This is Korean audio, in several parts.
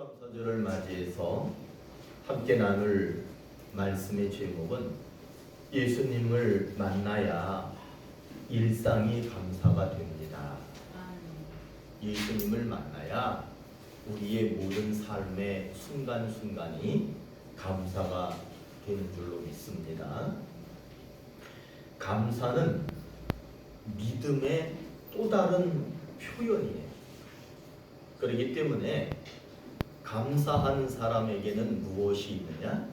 추수감사절을 맞이해서 함께 나눌 말씀의 제목은 예수님을 만나야 일상이 감사가 됩니다. 예수님을 만나야 우리의 모든 삶의 순간순간이 감사가 되는 줄로 믿습니다. 감사는 믿음의 또 다른 표현이에요. 그렇기 때문에 감사하는 사람에게는 무엇이 있느냐?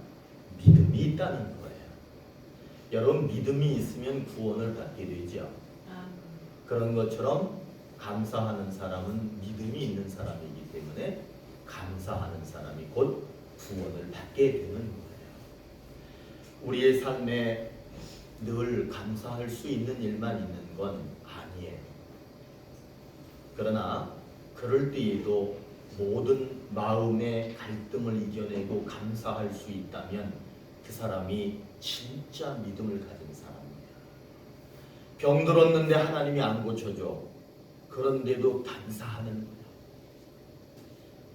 믿음이 있다는 거예요. 여러분 믿음이 있으면 구원을 받게 되죠. 그런 것처럼 감사하는 사람은 믿음이 있는 사람이기 때문에 감사하는 사람이 곧 구원을 받게 되는 거예요. 우리의 삶에 늘 감사할 수 있는 일만 있는 건 아니에요. 그러나 그럴 때에도 모든 마음의 갈등을 이겨내고 감사할 수 있다면 그 사람이 진짜 믿음을 가진 사람이에요. 병 들었는데 하나님이 안 고쳐줘. 그런데도 감사하는 거예요.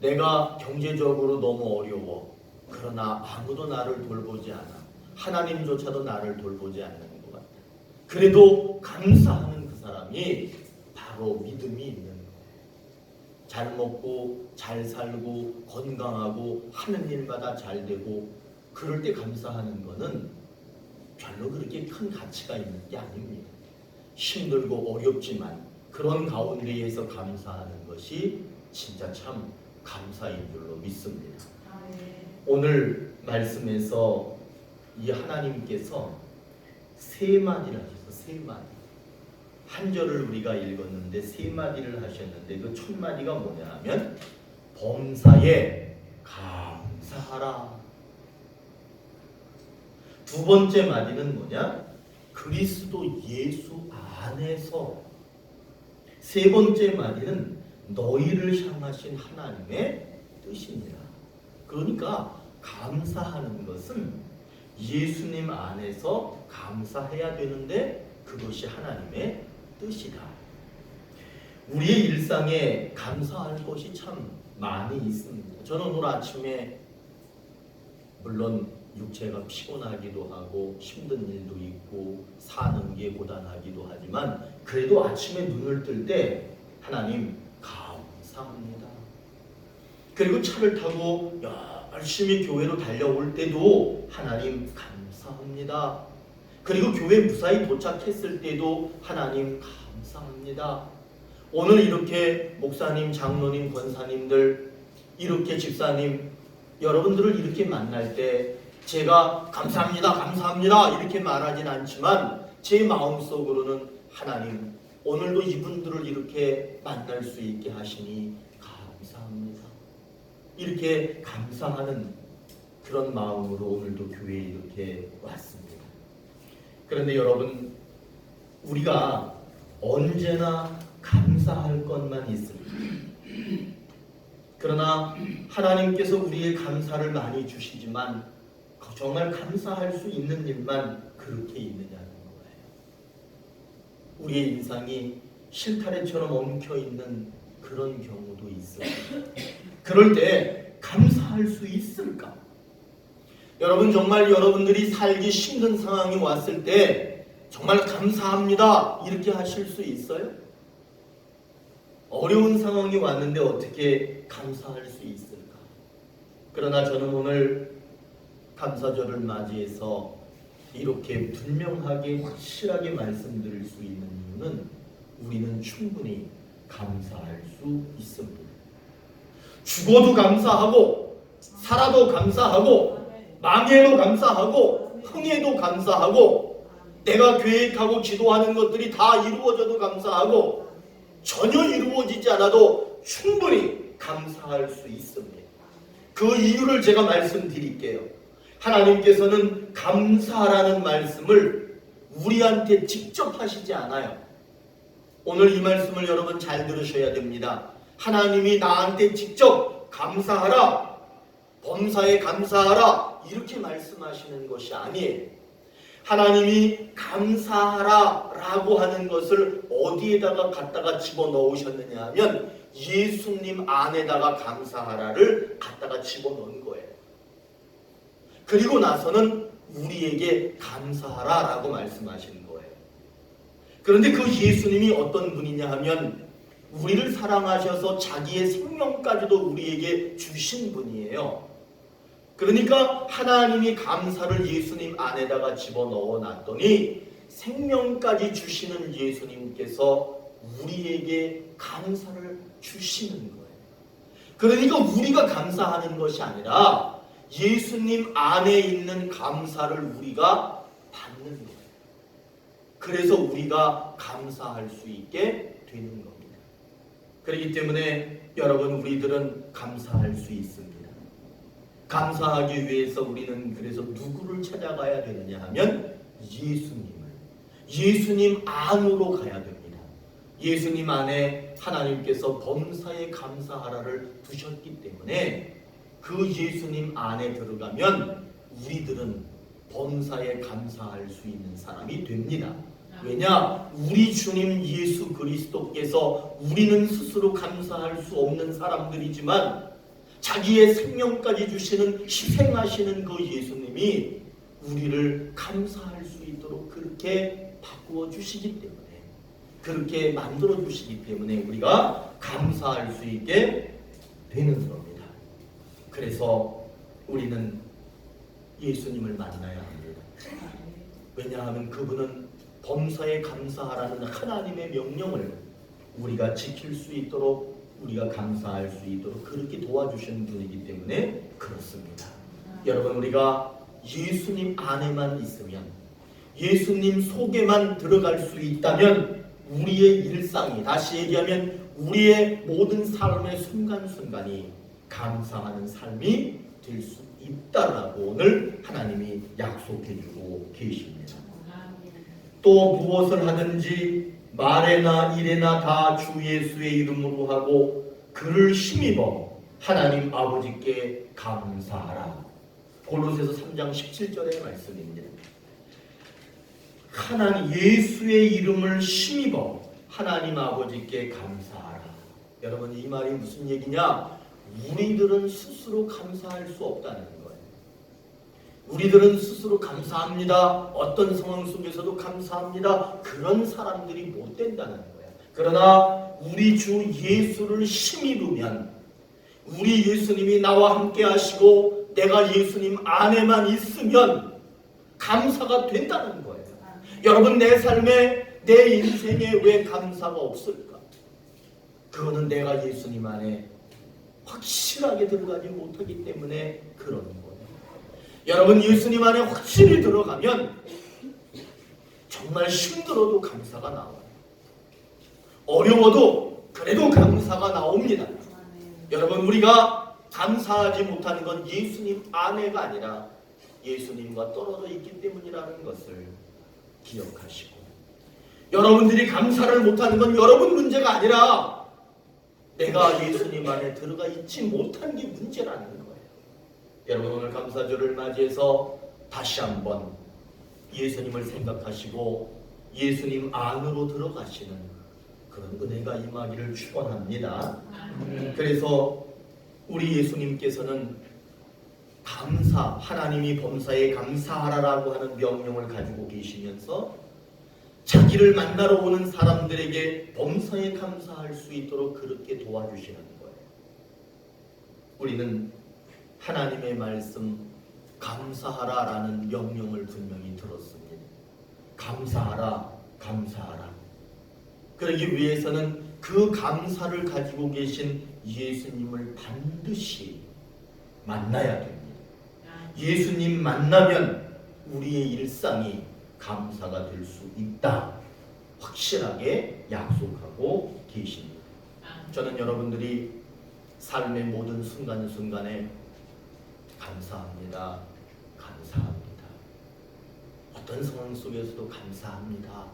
내가 경제적으로 너무 어려워. 그러나 아무도 나를 돌보지 않아. 하나님조차도 나를 돌보지 않는 것 같아. 그래도 감사하는 그 사람이 바로 믿음이 있는. 잘 먹고 잘 살고 건강하고 하는 일마다 잘 되고 그럴 때 감사하는 거는 별로 그렇게 큰 가치가 있는 게 아닙니다. 힘들고 어렵지만 그런 가운데에서 감사하는 것이 진짜 참 감사인 줄로 믿습니다. 오늘 말씀에서 이 하나님께서 세 마디를 하셔서 세 마디. 한 절을 우리가 읽었는데 세 마디를 하셨는데 그 첫 마디가 뭐냐 하면 범사에 감사하라. 두 번째 마디는 뭐냐? 그리스도 예수 안에서 세 번째 마디는 너희를 향하신 하나님의 뜻입니다. 그러니까 감사하는 것은 예수님 안에서 감사해야 되는데 그것이 하나님의 뜻이다. 우리의 일상에 감사할 것이 참 많이 있습니다. 저는 오늘 아침에 물론 육체가 피곤하기도 하고 힘든 일도 있고 사는 게 고단하기도 하지만 그래도 아침에 눈을 뜰 때 하나님 감사합니다. 그리고 차를 타고 열심히 교회로 달려올 때도 하나님 감사합니다. 그리고 교회 무사히 도착했을 때도 하나님 감사합니다. 오늘 이렇게 목사님, 장로님, 권사님들, 이렇게 집사님, 여러분들을 이렇게 만날 때 제가 감사합니다, 감사합니다 이렇게 말하진 않지만 제 마음속으로는 하나님 오늘도 이분들을 이렇게 만날 수 있게 하시니 감사합니다. 이렇게 감사하는 그런 마음으로 오늘도 교회에 이렇게 왔습니다. 그런데 여러분 우리가 언제나 감사할 것만 있습니다. 그러나 하나님께서 우리의 감사를 많이 주시지만 정말 감사할 수 있는 일만 그렇게 있느냐는 거예요. 우리의 인상이 실타래처럼 엉켜 있는 그런 경우도 있어요. 그럴 때 감사할 수 있을까? 여러분 정말 여러분들이 살기 힘든 상황이 왔을 때 정말 감사합니다 이렇게 하실 수 있어요? 어려운 상황이 왔는데 어떻게 감사할 수 있을까? 그러나 저는 오늘 감사절을 맞이해서 이렇게 분명하게 확실하게 말씀드릴 수 있는 이유는 우리는 충분히 감사할 수 있습니다. 죽어도 감사하고 살아도 감사하고 망해도 감사하고 흥해도 감사하고 내가 계획하고 기도하는 것들이 다 이루어져도 감사하고 전혀 이루어지지 않아도 충분히 감사할 수 있습니다. 그 이유를 제가 말씀드릴게요. 하나님께서는 감사라는 말씀을 우리한테 직접 하시지 않아요. 오늘 이 말씀을 여러분 잘 들으셔야 됩니다. 하나님이 나한테 직접 감사하라, 범사에 감사하라, 이렇게 말씀하시는 것이 아니에요. 하나님이 감사하라 라고 하는 것을 어디에다가 갖다가 집어 넣으셨느냐 하면 예수님 안에다가 감사하라를 갖다가 집어넣은 거예요. 그리고 나서는 우리에게 감사하라 라고 말씀하시는 거예요. 그런데 그 예수님이 어떤 분이냐 하면 우리를 사랑하셔서 자기의 생명까지도 우리에게 주신 분이에요. 그러니까 하나님이 감사를 예수님 안에다가 집어넣어 놨더니 생명까지 주시는 예수님께서 우리에게 감사를 주시는 거예요. 그러니까 우리가 감사하는 것이 아니라 예수님 안에 있는 감사를 우리가 받는 거예요. 그래서 우리가 감사할 수 있게 되는 겁니다. 그렇기 때문에 여러분 우리들은 감사할 수 있습니다. 감사하기 위해서 우리는 그래서 누구를 찾아가야 되느냐 하면 예수님을 예수님 안으로 가야 됩니다. 예수님 안에 하나님께서 범사에 감사하라를 두셨기 때문에 그 예수님 안에 들어가면 우리들은 범사에 감사할 수 있는 사람이 됩니다. 왜냐? 우리 주님 예수 그리스도께서 우리는 스스로 감사할 수 없는 사람들이지만 자기의 생명까지 주시는 희생하시는 그 예수님이 우리를 감사할 수 있도록 그렇게 바꾸어 주시기 때문에 그렇게 만들어 주시기 때문에 우리가 감사할 수 있게 되는 겁니다. 그래서 우리는 예수님을 만나야 합니다. 왜냐하면 그분은 범사에 감사하라는 하나님의 명령을 우리가 지킬 수 있도록 우리가 감사할 수 있도록 그렇게 도와주시는 분이기 때문에 그렇습니다. 여러분 우리가 예수님 안에만 있으면 예수님 속에만 들어갈 수 있다면 우리의 일상이 다시 얘기하면 우리의 모든 삶의 순간순간이 감사하는 삶이 될 수 있다라고 오늘 하나님이 약속해 주고 계십니다. 또 무엇을 하든지 말에나 일에나 다 주 예수의 이름으로 하고 그를 힘입어 하나님 아버지께 감사하라. 골로새서 3장 17절의 말씀입니다. 하나님 예수의 이름을 힘입어 하나님 아버지께 감사하라. 여러분 이 말이 무슨 얘기냐? 우리들은 스스로 감사할 수 없다는 거예요. 우리들은 스스로 감사합니다. 어떤 상황 속에서도 감사합니다. 그런 사람들이 못 된다는 거예요. 그러나 우리 주 예수를 힘입으면 우리 예수님이 나와 함께 하시고 내가 예수님 안에만 있으면 감사가 된다는 거예요. 여러분 내 삶에 내 인생에 왜 감사가 없을까? 그거는 내가 예수님 안에 확실하게 들어가지 못하기 때문에 그런 거예요. 여러분 예수님 안에 확실히 들어가면 정말 힘들어도 감사가 나와요. 어려워도 그래도 감사가 나옵니다. 여러분 우리가 감사하지 못하는 건 예수님 안에가 아니라 예수님과 떨어져 있기 때문이라는 것을 기억하시고 여러분들이 감사를 못하는 건 여러분 문제가 아니라 내가 예수님 안에 들어가 있지 못한 게 문제라는 거예요. 여러분 오늘 감사절을 맞이해서 다시 한번 예수님을 생각하시고 예수님 안으로 들어가시는 그런 은혜가 임하기를 축원합니다. 그래서 우리 예수님께서는 감사 하나님이 범사에 감사하라라고 하는 명령을 가지고 계시면서 자기를 만나러 오는 사람들에게 범사에 감사할 수 있도록 그렇게 도와주시는 거예요. 우리는 하나님의 말씀 감사하라라는 명령을 분명히 들었습니다. 감사하라, 감사하라. 그러기 위해서는 그 감사를 가지고 계신 예수님을 반드시 만나야 됩니다. 예수님 만나면 우리의 일상이 감사가 될 수 있다. 확실하게 약속하고 계십니다. 저는 여러분들이 삶의 모든 순간순간에 감사합니다. 감사합니다. 어떤 상황 속에서도 감사합니다.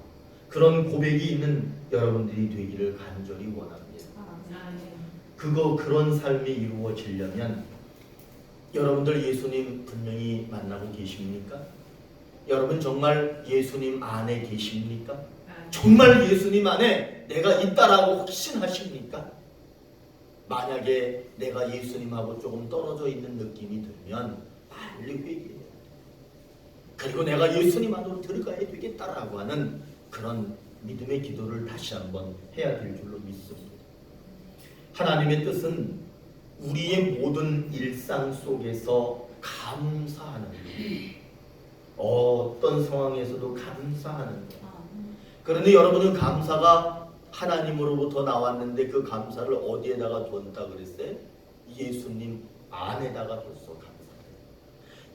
그런 고백이 있는 여러분들이 되기를 간절히 원합니다. 그거 그런 삶이 이루어지려면 여러분들 예수님 분명히 만나고 계십니까? 여러분 정말 예수님 안에 계십니까? 정말 예수님 안에 내가 있다라고 확신하십니까? 만약에 내가 예수님하고 조금 떨어져 있는 느낌이 들면 빨리 회개해야 돼. 그리고 내가 예수님 안으로 들어가야 되겠다라고 하는 그런 믿음의 기도를 다시 한번 해야 될 줄로 믿습니다. 하나님의 뜻은 우리의 모든 일상 속에서 감사하는 것. 어떤 상황에서도 감사하는 것. 그런데 여러분은 감사가 하나님으로부터 나왔는데 그 감사를 어디에다가 뒀다 그랬어요? 예수님 안에다가 뒀어 감사를.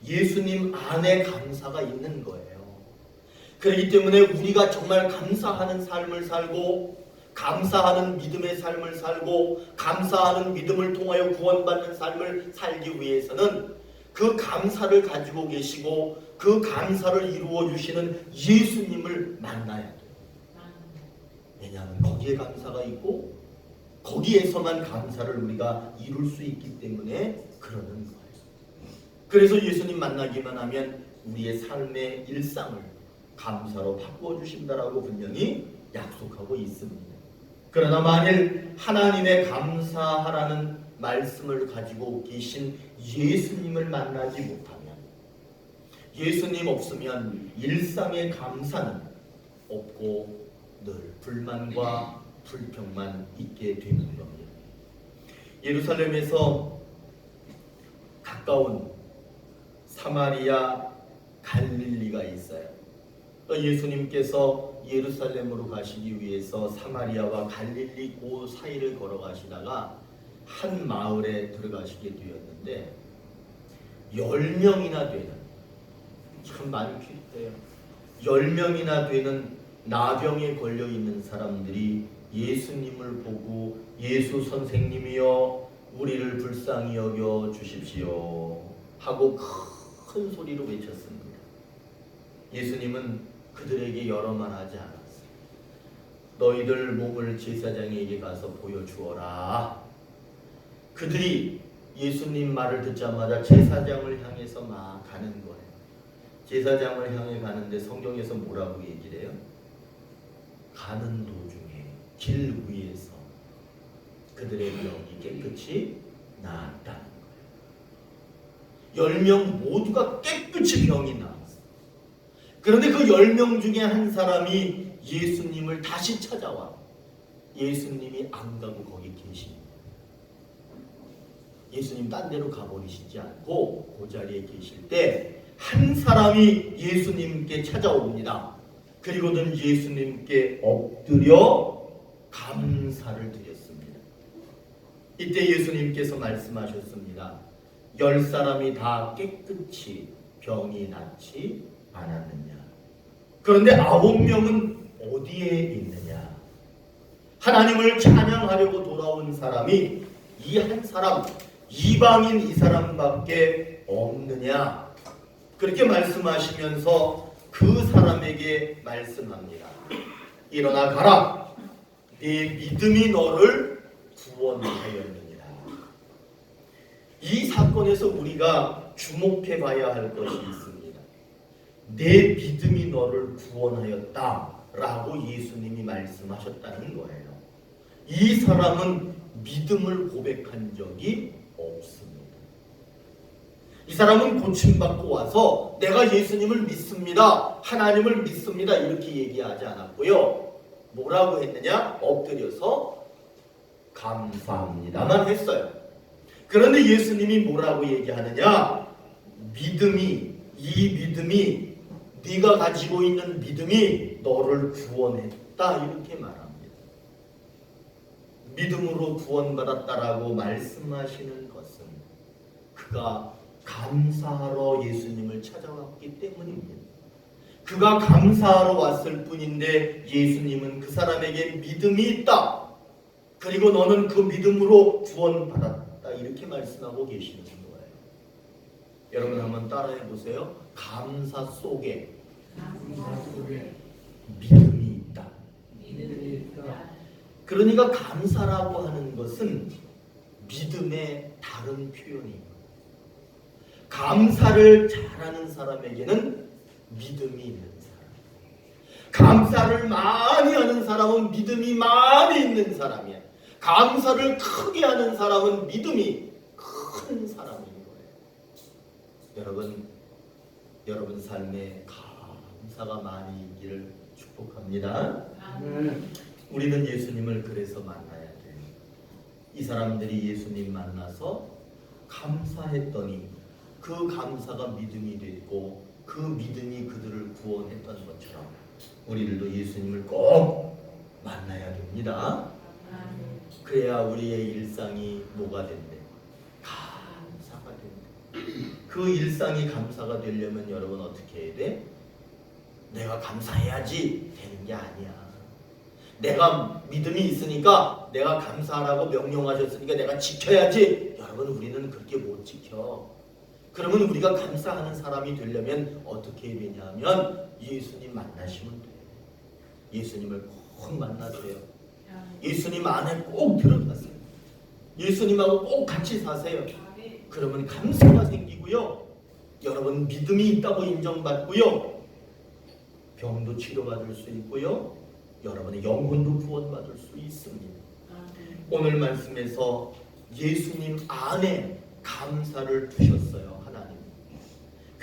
예수님 안에 감사가 있는 거예요. 그렇기 때문에 우리가 정말 감사하는 삶을 살고 감사하는 믿음의 삶을 살고 감사하는 믿음을 통하여 구원받는 삶을 살기 위해서는 그 감사를 가지고 계시고 그 감사를 이루어 주시는 예수님을 만나야. 왜냐하면 거기에 감사가 있고 거기에서만 감사를 우리가 이룰 수 있기 때문에 그러는 거예요. 그래서 예수님 만나기만 하면 우리의 삶의 일상을 감사로 바꾸어 주신다라고 분명히 약속하고 있습니다. 그러나 만일 하나님의 감사하라는 말씀을 가지고 계신 예수님을 만나지 못하면 예수님 없으면 일상의 감사는 없고 늘 불만과 불평만 있게 되는 겁니다. 예루살렘에서 가까운 사마리아 갈릴리가 있어요. 또 예수님께서 예루살렘으로 가시기 위해서 사마리아와 갈릴리 그 사이를 걸어가시다가 한 마을에 들어가시게 되었는데 열 명이나 되는 참 많겠대요. 열 명이나 되는 나병에 걸려 있는 사람들이 예수님을 보고 예수 선생님이여 우리를 불쌍히 여겨 주십시오 하고 큰 소리로 외쳤습니다. 예수님은 그들에게 여러 말 하지 않았어요. 너희들 몸을 제사장에게 가서 보여주어라. 그들이 예수님 말을 듣자마자 제사장을 향해서 막 가는 거예요. 제사장을 향해 가는데 성경에서 뭐라고 얘기를 해요? 가는 도중에 길 위에서 그들의 병이 깨끗이 나았다는 거예요. 열 명 모두가 깨끗이 병이 나았어요. 그런데 그 열 명 중에 한 사람이 예수님을 다시 찾아와. 예수님이 안 가고 거기 계십니다. 예수님 딴 데로 가버리시지 않고 그 자리에 계실 때 한 사람이 예수님께 찾아옵니다. 그리고는 예수님께 엎드려 감사를 드렸습니다. 이때 예수님께서 말씀하셨습니다. 열 사람이 다 깨끗이 병이 낫지 않았느냐. 그런데 아홉 명은 어디에 있느냐? 하나님을 찬양하려고 돌아온 사람이 이 한 사람, 이방인 이 사람밖에 없느냐? 그렇게 말씀하시면서 그 사람에게 말씀합니다. 일어나 가라. 네 믿음이 너를 구원하였느니라. 이 사건에서 우리가 주목해 봐야 할 것이 있습니다. 내 믿음이 너를 구원하였다 라고 예수님이 말씀하셨다는 거예요. 이 사람은 믿음을 고백한 적이 없습니다. 이 사람은 고침받고 와서 내가 예수님을 믿습니다. 하나님을 믿습니다. 이렇게 얘기하지 않았고요. 뭐라고 했느냐? 엎드려서 감사합니다만 했어요. 그런데 예수님이 뭐라고 얘기하느냐? 믿음이 이 믿음이 네가 가지고 있는 믿음이 너를 구원했다 이렇게 말합니다. 믿음으로 구원받았다라고 말씀하시는 것은 그가 감사하러 예수님을 찾아왔기 때문입니다. 그가 감사하러 왔을 뿐인데 예수님은 그 사람에게 믿음이 있다. 그리고 너는 그 믿음으로 구원받았다. 이렇게 말씀하고 계시는 거예요. 여러분 한번 따라해 보세요. 감사 속에 믿음이 있다. 그러니까 감사라고 하는 것은 믿음의 다른 표현입니다. 감사를 잘하는 사람에게는 믿음이 있는 사람. 감사를 많이 하는 사람은 믿음이 많이 있는 사람이야. 감사를 크게 하는 사람은 믿음이 큰 사람인 거예요. 여러분, 여러분 삶에 감사가 많이 있기를 축복합니다. 아멘. 우리는 예수님을 그래서 만나야 돼요. 이 사람들이 예수님 만나서 감사했더니 그 감사가 믿음이 됐고 그 믿음이 그들을 구원했던 것처럼 우리들도 예수님을 꼭 만나야 됩니다. 그래야 우리의 일상이 뭐가 된대? 감사가 된대. 그 일상이 감사가 되려면 여러분 어떻게 해야 돼? 내가 감사해야지 되는 게 아니야. 내가 믿음이 있으니까 내가 감사하라고 명령하셨으니까 내가 지켜야지. 여러분 우리는 그렇게 못 지켜. 그러면 우리가 감사하는 사람이 되려면 어떻게 되냐면 예수님 만나시면 돼. 예수님을 꼭 만나세요. 예수님 안에 꼭 들어가세요. 예수님하고 꼭 같이 사세요. 그러면 감사가 생기고요. 여러분 믿음이 있다고 인정받고요. 병도 치료받을 수 있고요. 여러분의 영혼도 구원받을 수 있습니다. 오늘 말씀에서 예수님 안에 감사를 두셨어요.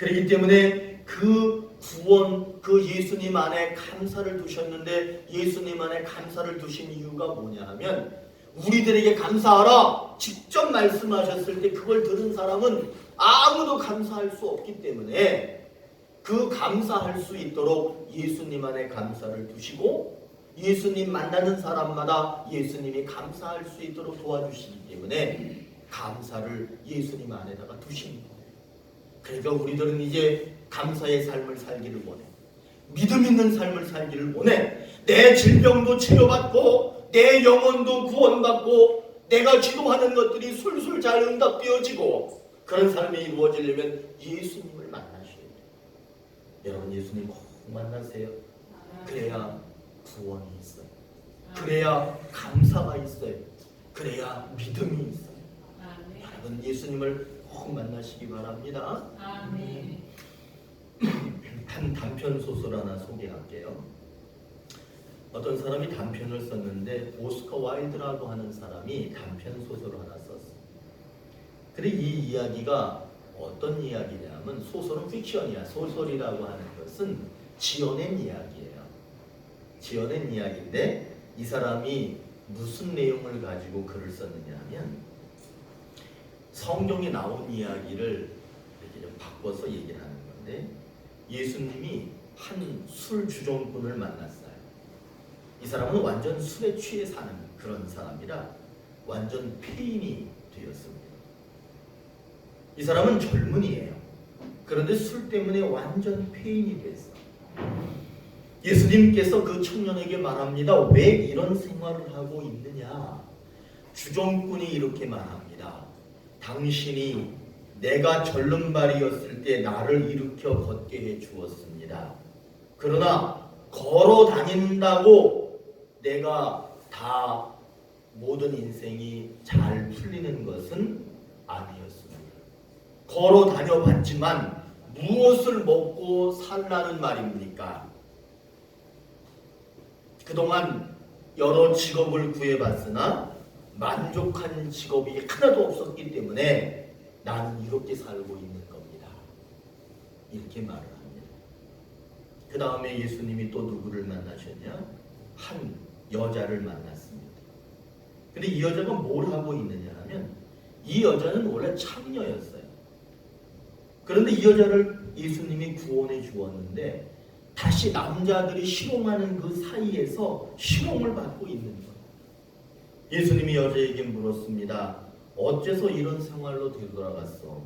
그렇기 때문에 그 구원, 그 예수님 안에 감사를 두셨는데 예수님 안에 감사를 두신 이유가 뭐냐 하면 우리들에게 감사하라 직접 말씀하셨을 때 그걸 들은 사람은 아무도 감사할 수 없기 때문에 그 감사할 수 있도록 예수님 안에 감사를 두시고 예수님 만나는 사람마다 예수님이 감사할 수 있도록 도와주시기 때문에 감사를 예수님 안에다가 거예요. 그러니까 우리들은 이제 감사의 삶을 살기를 원해. 믿음 있는 삶을 살기를 원해. 내 질병도 치료받고 내 영혼도 구원받고 내가 기도하는 것들이 술술 잘 응답되어지고 그런 삶이 이루어지려면 예수님을 만나셔야 돼요. 여러분 예수님 꼭 만나세요. 그래야 구원이 있어요. 그래야 감사가 있어요. 그래야 믿음이 있어요. 아멘. 여러분 예수님을 꼭 만나시기 바랍니다. 아멘. 한 단편 소설 하나 소개할게요. 어떤 사람이 단편을 썼는데 오스카 와일드라고 하는 사람이 단편 소설을 하나 썼어. 근데 이 이야기가 어떤 이야기냐면 소설은 픽션이야. 소설이라고 하는 것은 지어낸 이야기예요. 지어낸 이야기인데 이 사람이 무슨 내용을 가지고 글을 썼느냐 하면 성경에 나온 이야기를 이렇게 좀 바꿔서 얘기를 하는 건데 예수님이 한 술 주정꾼을 만났어요. 이 사람은 완전 술에 취해 사는 그런 사람이라 완전 폐인이 되었습니다. 이 사람은 젊은이에요. 그런데 술 때문에 완전 폐인이 됐어. 예수님께서 그 청년에게 말합니다. 왜 이런 생활을 하고 있느냐? 주정꾼이 이렇게 말합니다. 당신이 내가 절름발이었을 때 나를 일으켜 걷게 해 주었습니다. 그러나 걸어 다닌다고 내가 다 모든 인생이 잘 풀리는 것은 아니었습니다. 걸어 다녀봤지만 무엇을 먹고 살라는 말입니까? 그동안 여러 직업을 구해봤으나 만족한 직업이 하나도 없었기 때문에 나는 이렇게 살고 있는 겁니다. 이렇게 말을 합니다. 그 다음에 예수님이 또 누구를 만나셨냐? 한 여자를 만났습니다. 근데 이 여자가 뭘 하고 있느냐 하면 이 여자는 원래 창녀였어요. 그런데 이 여자를 예수님이 구원해 주었는데 다시 남자들이 실용하는 그 사이에서 실용을 받고 있는 거예요. 예수님이 여자에게 물었습니다. 어째서 이런 생활로 되돌아갔어?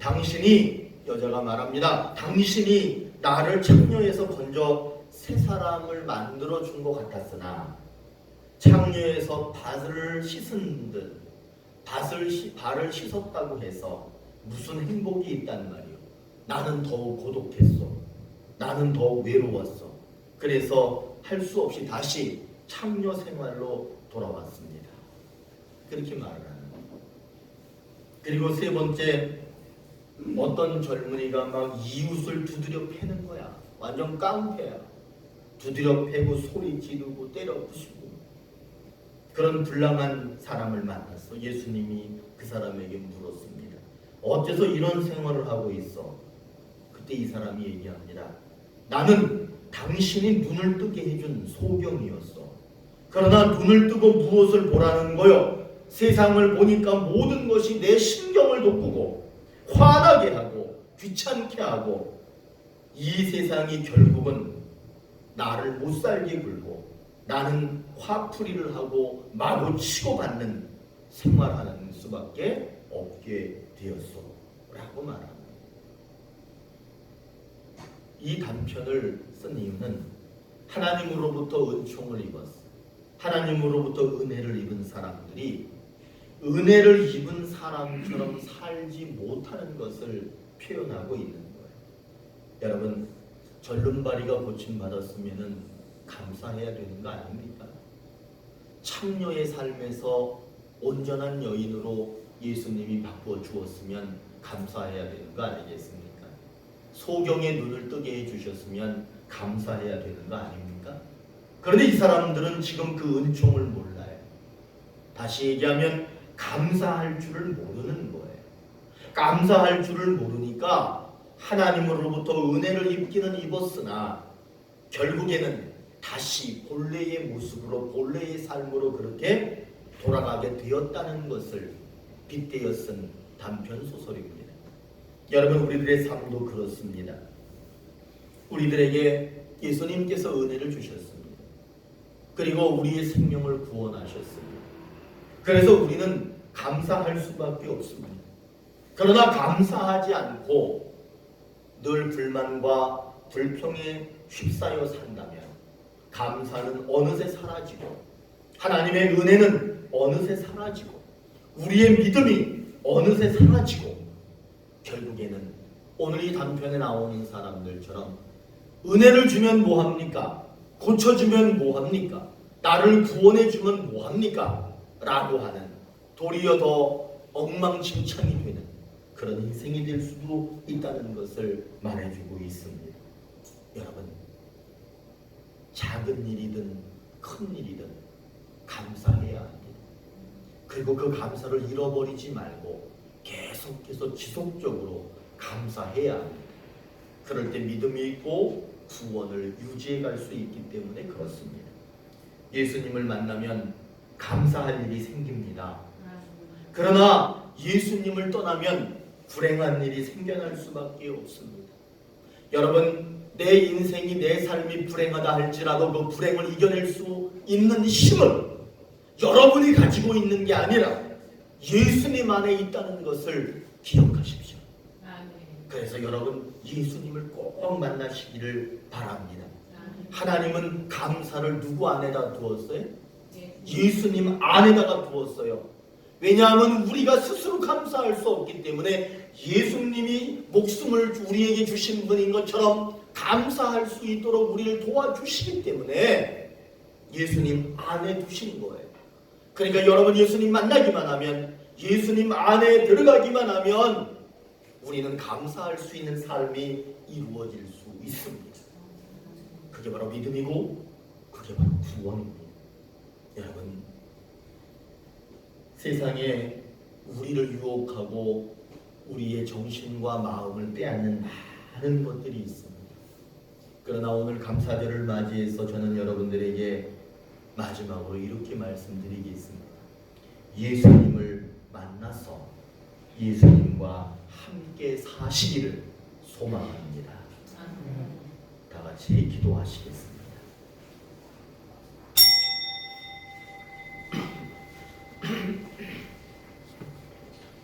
당신이 여자가 말합니다. 당신이 나를 창녀에서 건져 새 사람을 만들어 준 것 같았으나 창녀에서 밭을 씻은 듯 밭을 씻- 발을 씻었다고 해서 무슨 행복이 있단 말이오. 나는 더욱 고독했어. 나는 더욱 외로웠어. 그래서 할 수 없이 다시 창녀 생활로 돌아왔습니다. 그렇게 말을 하는 거예요. 그리고 세 번째 어떤 젊은이가 막 이웃을 두드려 패는 거야. 완전 깡패야. 두드려 패고 소리 지르고 때려 부수고. 그런 불량한 사람을 만났어. 예수님이 그 사람에게 물었습니다. 어째서 이런 생활을 하고 있어? 그때 이 사람이 얘기합니다. 나는 당신이 눈을 뜨게 해준 소경이었어. 그러나 눈을 뜨고 무엇을 보라는 거요? 세상을 보니까 모든 것이 내 신경을 돋구고 화나게 하고 귀찮게 하고 이 세상이 결국은 나를 못 살게 굴고 나는 화풀이를 하고 마구 치고 받는 생활하는 수밖에 없게 되었소 라고 말합니다. 이 단편을 쓴 이유는 하나님으로부터 은총을 입었어. 하나님으로부터 은혜를 입은 사람들이 은혜를 입은 사람처럼 살지 못하는 것을 표현하고 있는 거예요. 여러분 절름발이가 고침받았으면 감사해야 되는 거 아닙니까? 참녀의 삶에서 온전한 여인으로 예수님이 바꾸어 주었으면 감사해야 되는 거 아니겠습니까? 소경의 눈을 뜨게 해주셨으면 감사해야 되는 거 아닙니까? 그런데 이 사람들은 지금 그 은총을 몰라요. 다시 얘기하면 감사할 줄을 모르는 거예요. 감사할 줄을 모르니까 하나님으로부터 은혜를 입기는 입었으나 결국에는 다시 본래의 모습으로 본래의 삶으로 그렇게 돌아가게 되었다는 것을 빗대어 쓴 단편 소설입니다. 여러분 우리들의 삶도 그렇습니다. 우리들에게 예수님께서 은혜를 주셨습니다. 그리고 우리의 생명을 구원하셨습니다. 그래서 우리는 감사할 수밖에 없습니다. 그러나 감사하지 않고 늘 불만과 불평에 휩싸여 산다면 감사는 어느새 사라지고 하나님의 은혜는 어느새 사라지고 우리의 믿음이 어느새 사라지고 결국에는 오늘 이 단편에 나오는 사람들처럼 은혜를 주면 뭐합니까? 고쳐주면 뭐합니까? 나를 구원해주면 뭐합니까? 라고 하는 도리어 더 엉망진창이 되는 그런 인생이 될 수도 있다는 것을 말해주고 있습니다. 여러분, 작은 일이든 큰 일이든 감사해야 합니다. 그리고 그 감사를 잃어버리지 말고 계속해서 지속적으로 감사해야 합니다. 그럴 때 믿음이 있고 구원을 유지해 갈 수 있기 때문에 그렇습니다. 예수님을 만나면 감사할 일이 생깁니다. 그러나 예수님을 떠나면 불행한 일이 생겨날 수밖에 없습니다. 여러분, 내 인생이 내 삶이 불행하다 할지라도 그 불행을 이겨낼 수 있는 힘은 여러분이 가지고 있는 게 아니라 예수님 안에 있다는 것을 기억하십시오. 그래서 여러분 예수님을 꼭 만나시기를 바랍니다. 하나님은 감사를 누구 안에다 두었어요? 예수님 안에다가 두었어요. 왜냐하면 우리가 스스로 감사할 수 없기 때문에 예수님이 목숨을 우리에게 주신 분인 것처럼 감사할 수 있도록 우리를 도와주시기 때문에 예수님 안에 두신 거예요. 그러니까 여러분 예수님 만나기만 하면 예수님 안에 들어가기만 하면 우리는 감사할 수 있는 삶이 이루어질 수 있습니다. 그게 바로 믿음이고 그게 바로 구원입니다. 여러분 세상에 우리를 유혹하고 우리의 정신과 마음을 빼앗는 많은 것들이 있습니다. 그러나 오늘 감사절을 맞이해서 저는 여러분들에게 마지막으로 이렇게 말씀드리겠습니다. 예수님을 만나서 예수님과 함께 사시기를 소망합니다. 다 같이 기도하시겠습니다.